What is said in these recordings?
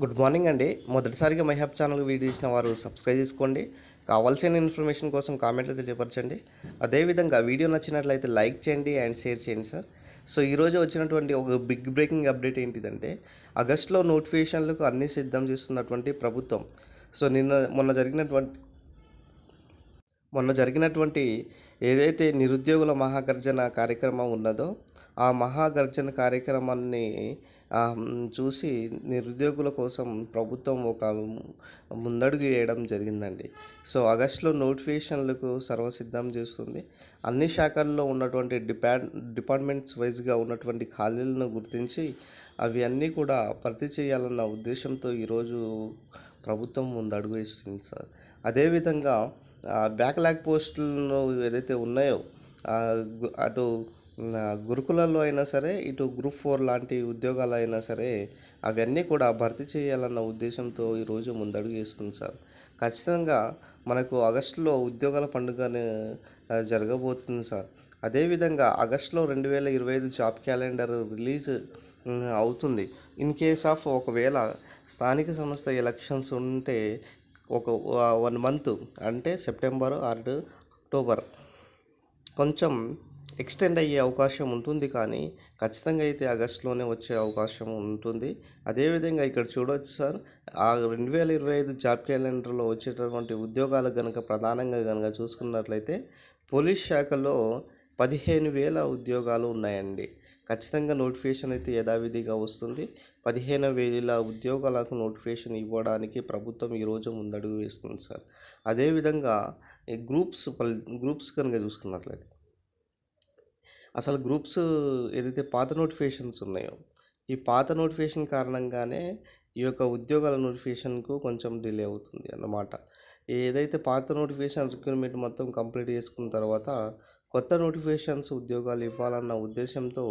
Good morning అండి. మొదటిసారిగా మైహాబ్ channel video చేసిన వారు సబ్స్క్రైబ్ చేసుకోండి. కావాల్సిన ఇన్ఫర్మేషన్ కోసం కామెంట్లో తెలియపరచండి. అదేవిధంగా వీడియో నచ్చినట్లయితే లైక్ చేయండి అండ్ షేర్ చేయండి సార్. సో ఈరోజు వచ్చినటువంటి ఒక బిగ్ బ్రేకింగ్ అప్డేట్ ఏంటిదంటే ఆగస్టులో నోటిఫికేషన్లకు అన్ని సిద్ధం చేస్తున్నటువంటి ప్రభుత్వం. సో నిన్న మొన్న జరిగినటువంటి మొన్న జరిగినటువంటి ఏదైతే నిరుద్యోగుల మహాగర్జన కార్యక్రమం ఉన్నదో ఆ మహాగర్జన కార్యక్రమాన్ని చూసి నిరుద్యోగుల కోసం ప్రభుత్వం ఒక ముందడుగు వేయడం జరిగిందండి. సో ఆగస్టులో నోటిఫికేషన్లకు సర్వసిద్ధం చేస్తుంది. అన్ని శాఖల్లో ఉన్నటువంటి డిపార్ట్ డిపార్ట్మెంట్స్ వైజ్గా ఉన్నటువంటి ఖాళీలను గుర్తించి అవి అన్నీ కూడా భర్తీ చేయాలన్న ఉద్దేశంతో ఈరోజు ప్రభుత్వం ముందడుగు వేస్తుంది సార్. అదేవిధంగా బ్యాక్లాగ్ పోస్టులను ఏదైతే ఉన్నాయో అటు గురుకులాల్లో అయినా సరే ఇటు గ్రూప్ ఫోర్ లాంటి ఉద్యోగాలు అయినా సరే అవన్నీ కూడా భర్తీ చేయాలన్న ఉద్దేశంతో ఈరోజు ముందడుగు వేస్తుంది సార్. ఖచ్చితంగా మనకు ఆగస్టులో ఉద్యోగాల పండుగ జరగబోతుంది సార్. అదేవిధంగా ఆగస్టులో రెండు వేల ఇరవై ఐదు జాబ్ క్యాలెండర్ రిలీజ్ అవుతుంది. ఇన్ కేస్ ఆఫ్ ఒకవేళ స్థానిక సంస్థ ఎలక్షన్స్ ఉంటే ఒక వన్ మంత్ అంటే సెప్టెంబర్ ఆర్ అక్టోబర్. కొంచెం ఎక్స్టెండ్ అయ్యే అవకాశం ఉంటుంది కానీ ఖచ్చితంగా అయితే ఆగస్టులోనే వచ్చే అవకాశం ఉంటుంది. అదేవిధంగా ఇక్కడ చూడవచ్చు సార్ ఆ రెండు వేల ఇరవై ఐదు జాబ్ క్యాలెండర్లో వచ్చేటటువంటి ఉద్యోగాలు కనుక ప్రధానంగా కనుక చూసుకున్నట్లయితే పోలీస్ శాఖలో పదిహేను వేల ఉద్యోగాలు ఉన్నాయండి. ఖచ్చితంగా నోటిఫికేషన్ అయితే యథావిధిగా వస్తుంది. పదిహేను వేల ఉద్యోగాలకు నోటిఫికేషన్ ఇవ్వడానికి ప్రభుత్వం ఈరోజు ముందడుగు వేస్తుంది సార్. అదేవిధంగా ఈ గ్రూప్స్ గ్రూప్స్ కనుక చూసుకున్నట్లయితే అసలు గ్రూప్స్ ఏదైతే పాత నోటిఫికేషన్స్ ఉన్నాయో ఈ పాత నోటిఫికేషన్ కారణంగానే ఈ యొక్క ఉద్యోగాల నోటిఫికేషన్కు కొంచెం డిలే అవుతుంది అన్నమాట. ఏదైతే పాత నోటిఫికేషన్ రిక్రూట్మెంట్ మొత్తం కంప్లీట్ చేసుకున్న తర్వాత కొత్త నోటిఫికేషన్స్ ఉద్యోగాలు ఇవ్వాలన్న ఉద్దేశంతో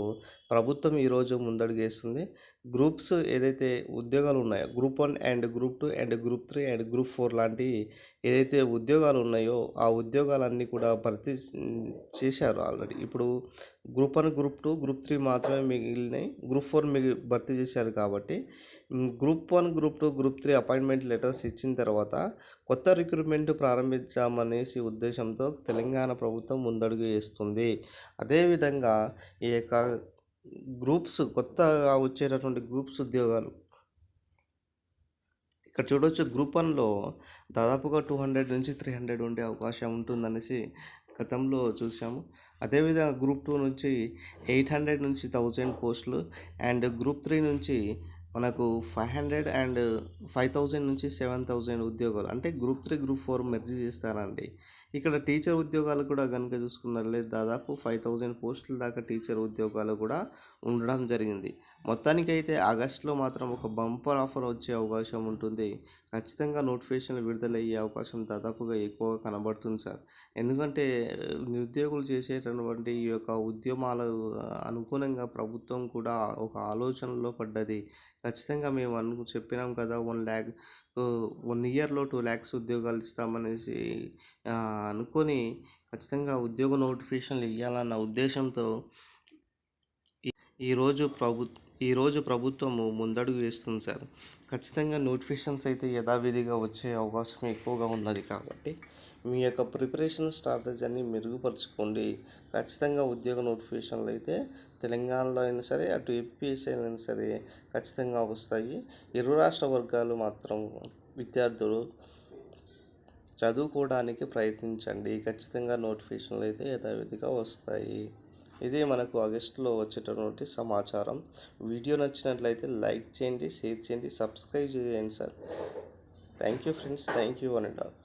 ప్రభుత్వం ఈరోజు ముందడుగేస్తుంది. గ్రూప్స్ ఏదైతే ఉద్యోగాలు ఉన్నాయో group one and group two and group three and group four లాంటి ఏదైతే ఉద్యోగాలు ఉన్నాయో ఆ ఉద్యోగాలన్నీ కూడా భర్తీ చేశారు ఆల్రెడీ. ఇప్పుడు group one group two group three మాత్రమే మిగిలినాయి. గ్రూప్ ఫోర్ మిగి భర్తీ చేశారు కాబట్టి group one group two group three appointment letters ఇచ్చిన తర్వాత కొత్త రిక్రూట్మెంట్ ప్రారంభించామనేసి ఉద్దేశంతో తెలంగాణ ప్రభుత్వం ముందడుగు వేస్తుంది. అదేవిధంగా ఈ యొక్క గ్రూప్స్ కొత్తగా వచ్చేటటువంటి గ్రూప్స్ ఉద్యోగాలు. ఇక్కడ చూడొచ్చు గ్రూప్ వన్లో దాదాపుగా టూ హండ్రెడ్ నుంచి త్రీ హండ్రెడ్ ఉండే అవకాశం ఉంటుందనేసి గతంలో చూసాము. అదేవిధంగా గ్రూప్ టూ నుంచి ఎయిట్ హండ్రెడ్ నుంచి థౌజండ్ పోస్టులు అండ్ గ్రూప్ త్రీ నుంచి మనకు five hundred and five thousand నుంచి సెవెన్ థౌజండ్ ఉద్యోగాలు అంటే group three group four merge చేస్తారండి. ఇక్కడ టీచర్ ఉద్యోగాలు కూడా కనుక చూసుకున్నట్లయితే దాదాపు ఫైవ్ థౌజండ్ పోస్టుల దాకా టీచర్ ఉద్యోగాలు కూడా ఉండడం జరిగింది. మొత్తానికైతే ఆగస్టులో మాత్రం ఒక బంపర్ ఆఫర్ వచ్చే అవకాశం ఉంటుంది. ఖచ్చితంగా నోటిఫికేషన్లు విడుదలయ్యే అవకాశం దాదాపుగా ఎక్కువగా కనబడుతుంది సార్. ఎందుకంటే నిరుద్యోగులు చేసేటటువంటి ఈ యొక్క ఉద్యమాల అనుగుణంగా ప్రభుత్వం కూడా ఒక ఆలోచనలో పడ్డది. ఖచ్చితంగా మేము అను చెప్పినాం కదా వన్ ల్యాక్ వన్ ఇయర్లో టూ ల్యాక్స్ ఉద్యోగాలు ఇస్తామనేసి అనుకొని ఖచ్చితంగా ఉద్యోగ నోటిఫికేషన్లు ఇవ్వాలన్న ఉద్దేశంతో ఈరోజు ప్రభు ఈరోజు ప్రభుత్వము ముందడుగు వేస్తుంది సార్. ఖచ్చితంగా నోటిఫికేషన్స్ అయితే యథావిధిగా వచ్చే అవకాశం ఎక్కువగా ఉన్నది కాబట్టి మీ యొక్క ప్రిపరేషన్ స్ట్రాటజీని మెరుగుపరచుకోండి. ఖచ్చితంగా ఉద్యోగ నోటిఫికేషన్లు అయితే తెలంగాణలో అయినా సరే అటు ఏపీఎస్ఐ అయినా సరే ఖచ్చితంగా వస్తాయి. ఇరు రాష్ట్ర వర్గాలు మాత్రం విద్యార్థులు చదువుకోవడానికి ప్రయత్నించండి. ఖచ్చితంగా నోటిఫికేషన్లు అయితే యథావిధిగా వస్తాయి. ఇది మనకు ఆగస్టులో వచ్చేటటువంటి సమాచారం. వీడియో నచ్చినట్లయితే లైక్ చేయండి షేర్ చేయండి సబ్స్క్రైబ్ చేయండి sir. Thank you friends thank you one and all.